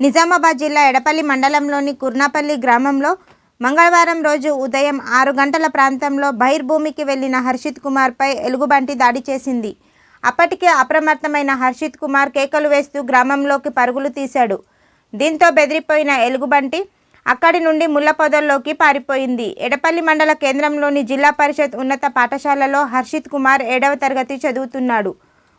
నిజామాబాద్ జిల్లా ఎడపల్లి మండలంలోని కుర్నాపల్లి గ్రామంలో మంగళవారం రోజు ఉదయం ఆరు గంటల ప్రాంతంలో బహిర్భూమికి వెళ్ళిన హర్షిత్ కుమార్పై ఎలుగుబంటి దాడి చేసింది. అప్పటికే అప్రమత్తమైన హర్షిత్ కుమార్ కేకలు వేస్తూ గ్రామంలోకి పరుగులు తీశాడు. దీంతో బెదిరిపోయిన ఎలుగుబంటి అక్కడి నుండి ముళ్ళ పొదల్లోకి పారిపోయింది. ఎడపల్లి మండల కేంద్రంలోని జిల్లా పరిషత్ ఉన్నత పాఠశాలలో హర్షిత్ కుమార్ ఏడవ తరగతి చదువుతున్నాడు.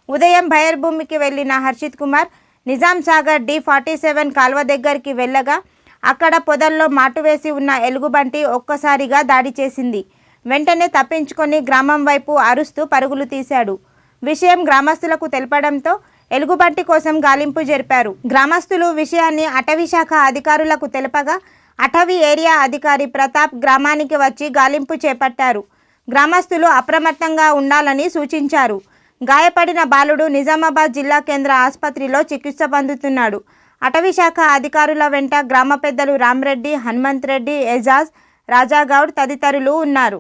ఉదయం బయర్భూమికి వెళ్ళిన Harshit Kumar Nizam Sagar D forty seven కాల్వ దగ్గరికి వెళ్ళగా అక్కడ పొదల్లో మాటు వేసి ఉన్న ఎలుగుబంటి ఒక్కసారిగా దాడి చేసింది. వెంటనే తప్పించుకొని గ్రామం వైపు అరుస్తూ పరుగులు తీశాడు. విషయం గ్రామస్తులకు తెలపడంతో ఎలుగుబంటి కోసం గాలింపు జరిపారు. గ్రామస్తులు విషయాన్ని అటవీ శాఖ అధికారులకు తెలపగా అటవీ ఏరియా అధికారి ప్రతాప్ గ్రామానికి వచ్చి గాలింపు చేపట్టారు. గ్రామస్తులు అప్రమత్తంగా ఉండాలని సూచించారు. గాయపడిన బాలుడు నిజామాబాద్ జిల్లా కేంద్ర ఆసుపత్రిలో చికిత్స పొందుతున్నాడు. అటవీశాఖ అధికారుల వెంట గ్రామ పెద్దలు రామ్రెడ్డి హనుమంత్ రెడ్డి ఎజాజ్ రాజాగౌడ్ తదితరులు ఉన్నారు.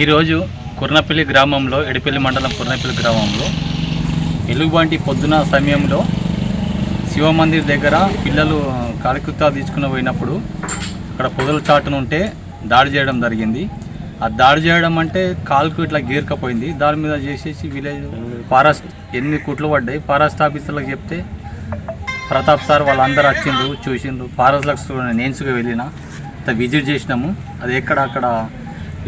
ఈరోజు కుర్నపల్లి గ్రామంలో ఎడిపల్లి మండలం కుర్నపల్లి గ్రామంలో ఎలుగుబంటి పొద్దున సమయంలో శివ మందిర్ దగ్గర పిల్లలు కాలికుత్తా తీసుకుని పోయినప్పుడు అక్కడ పొదల చాటునుంటే దాడి చేయడం జరిగింది. ఆ దాడి చేయడం అంటే కాలుకు ఇట్లా గీరకపోయింది. దాని మీద చేసేసి విలేజ్ ఫారెస్ట్ ఎన్ని కుట్లు పడ్డాయి. ఫారెస్ట్ ఆఫీసర్లకు చెప్తే ప్రతాప్ సార్ వాళ్ళందరూ వచ్చిండ్రు చూసిండ్రు. ఫారెస్ట్లకు నేన్స్గా వెళ్ళిన. విజిట్ చేసినాము. అది ఎక్కడ అక్కడ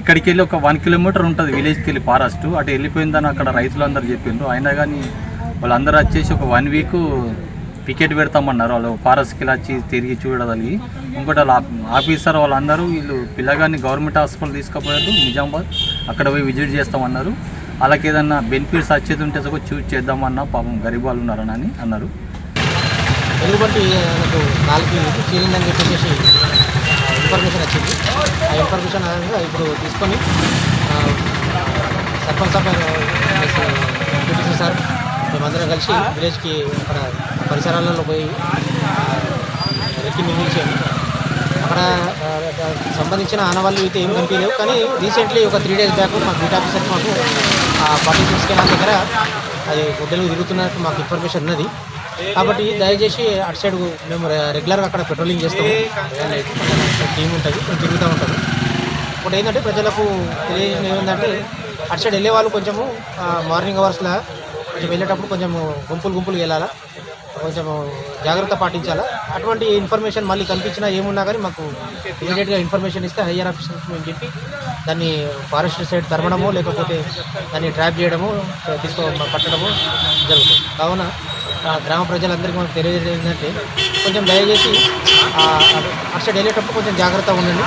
ఇక్కడికి వెళ్ళి ఒక వన్ కిలోమీటర్ ఉంటుంది విలేజ్కి వెళ్ళి ఫారెస్ట్. అటు వెళ్ళిపోయిందని అక్కడ రైతులందరూ చెప్పిండ్రు అయినా కానీ వాళ్ళందరూ వచ్చేసి ఒక వన్ వీక్ పికెట్ పెడతామన్నారు. వాళ్ళు ఫారెస్ట్కి వెళ్ళి వచ్చి తిరిగి చూడగలిగి. ఇంకోటి వాళ్ళ ఆఫీసర్ వాళ్ళందరూ వీళ్ళు పిల్లగాన్ని గవర్నమెంట్ హాస్పిటల్ తీసుకుపోయారు నిజామాబాద్. అక్కడ పోయి విజిట్ చేస్తామన్నారు. వాళ్ళకి ఏదన్నా బెనిఫిట్స్ వచ్చేది ఉంటే ఒక చూస్ చేద్దామన్నా పాపం గరీబ్ వాళ్ళు ఉన్నారని అన్నారు. ఎందుకంటే నాకు నాలుగు చెప్పేసి ఇన్ఫర్మేషన్ వచ్చింది. ఇన్ఫర్మేషన్ ఆధారంగా ఇప్పుడు తీసుకొని సర్పంచ్ సార్ ఎంపీటీసీ సార్ మేమందరం కలిసి విలేజ్కి అక్కడ పరిసరాలలో పోయి రెక్కి నిర్మించాము అక్కడ సంబంధించిన ఆనవాళ్ళు అయితే ఏం కనిపించలేవు కానీ రీసెంట్లీ ఒక త్రీ డేస్ బ్యాక్ మాకు బీట్ ఆఫీసర్ మాకు ఫార్టీ సిక్స్ కెనాల్ దగ్గర అది గుడ్డలు తిరుగుతున్నట్టు మాకు ఇన్ఫర్మేషన్ ఉన్నది. కాబట్టి దయచేసి అటు సైడ్ మేము రె- రెగ్యులర్గా అక్కడ పెట్రోలింగ్ చేస్తాము. టీం ఉంటుంది మేము తిరుగుతూ ఉంటాము. ఇప్పుడు ఏంటంటే ప్రజలకు తెలియజేసిన ఏమిటంటే అటు సైడ్ వెళ్ళే వాళ్ళు కొంచెము మార్నింగ్ అవర్స్లో కొంచెం వెళ్ళేటప్పుడు కొంచెము గుంపులు గుంపులు వెళ్ళాలా కొంచెం జాగ్రత్త పాటించాలా. అటువంటి ఇన్ఫర్మేషన్ మళ్ళీ కనిపించినా ఏమున్నా కానీ మాకు ఇమీడియట్గా ఇన్ఫర్మేషన్ ఇస్తే హయ్యర్ ఆఫీసర్కి మేము చెప్పి దాన్ని ఫారెస్ట్ సైడ్ తరమడము లేకపోతే దాన్ని ట్రాప్ చేయడము తీసుకో పట్టడము జరుగుతుంది. కావున గ్రామ ప్రజలందరికీ మనకు తెలియజేది ఏంటంటే కొంచెం దయచేసి అటు సైడ్ వెళ్ళేటప్పుడు కొంచెం జాగ్రత్తగా ఉండండి.